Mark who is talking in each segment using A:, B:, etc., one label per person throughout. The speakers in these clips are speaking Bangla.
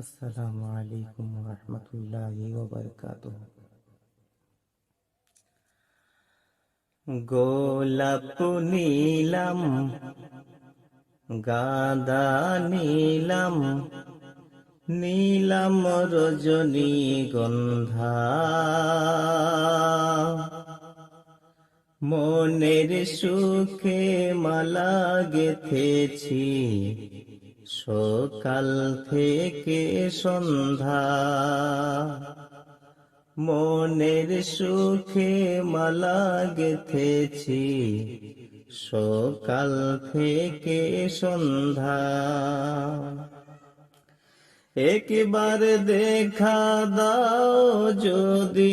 A: আসসালামু আলাইকুম রহমতুল্লাহি গোলাপ নীলাম গাদা নীলাম নীলাম রজনী গন্ধা। মনের সুখে মালা গেথেছি সকাল থেকে সন্ধ্যা মনের সুখে মালা গেথেছি সকাল থেকে সন্ধ্যা একবার দেখা দাও যদি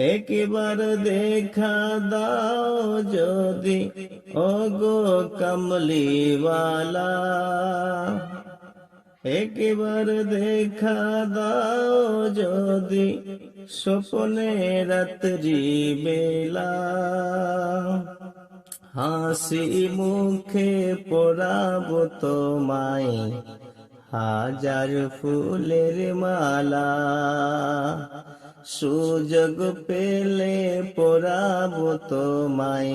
A: একবার দেখা দাও যদি, ওগো কমলিওয়ালা। একবার দেখা দাও যদি, স্বপ্নে রাত্রি বেলা। হাসি মুখে পড়াব তোমায়, হাজার ফুলের মালা। সুযোগ পেলে পরাব তোমায়।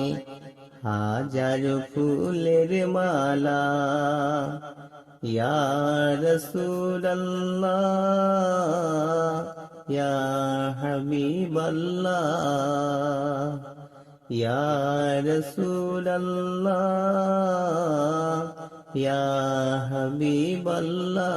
A: হাজার ফুলের মালা। ইয়া রসুল্লাহ ইয়া হাবিবাল্লাহ ইয়া রসুল্লাহ ইয়া হাবিবাল্লাহ।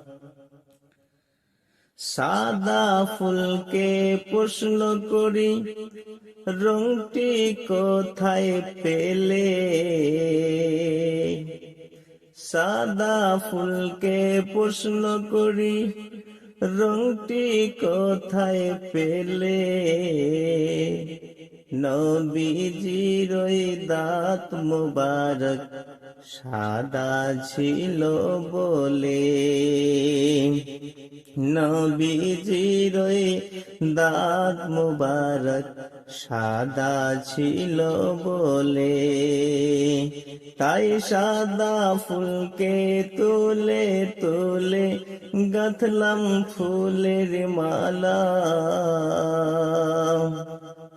A: সাদা ফুলকে প্রশ্ন করি, রংটি কোথায় পেলে? সাদা ফুলকে প্রশ্ন করি, রংটি কোথায় পেলে? নবীজির দাঁত মুবারক সাদা ছিল বলে নবীজির দাঁত মুবারক সাদা ছিল বলে। তাই সাদা ফুলকে তুলে তুলে গাথলাম ফুলের মালা।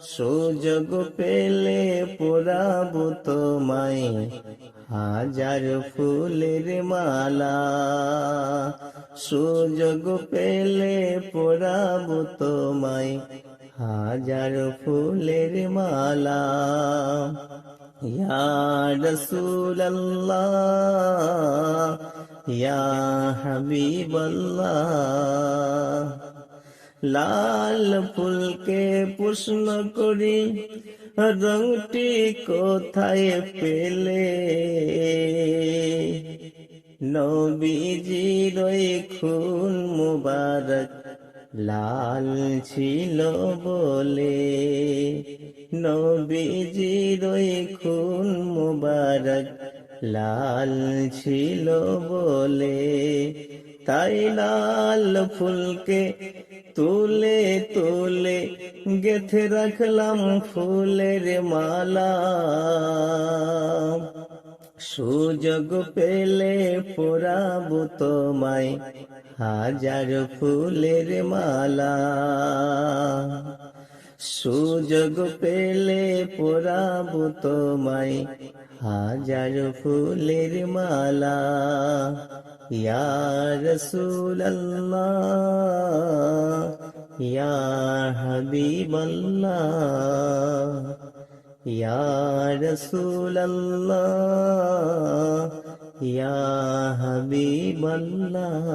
A: সুযোগ পেলে পোড়াব তোমায়। হাজার ফুলের মালা। সুযোগ পেলে পোড়াব তোমায়। হাজার ফুলের মালা। ইয়া রসুল্লাহ ইয়া লাল ফুলকে প্রশ্ন করি, রংটি কোথায় পেলে? নবীজির খুন মুবারক লাল ছিল বলে। নবীজির খুন মুবারক লাল ছিল বলে। তাই লাল ফুলকে তুলে তুলে গেথে রাখলাম ফুলের মালা। সুযোগ পেলে পোড়াব তোমায় হাজার ফুলের মালা। সুযোগ পেলে পোড়াব তোমায় হাজার ফুলের মালা। ইয়া রসুল্লাহ ইয়া হাবিবাল্লাহ ইয়া রসুল্লাহ ইয়া হাবিবাল্লাহ।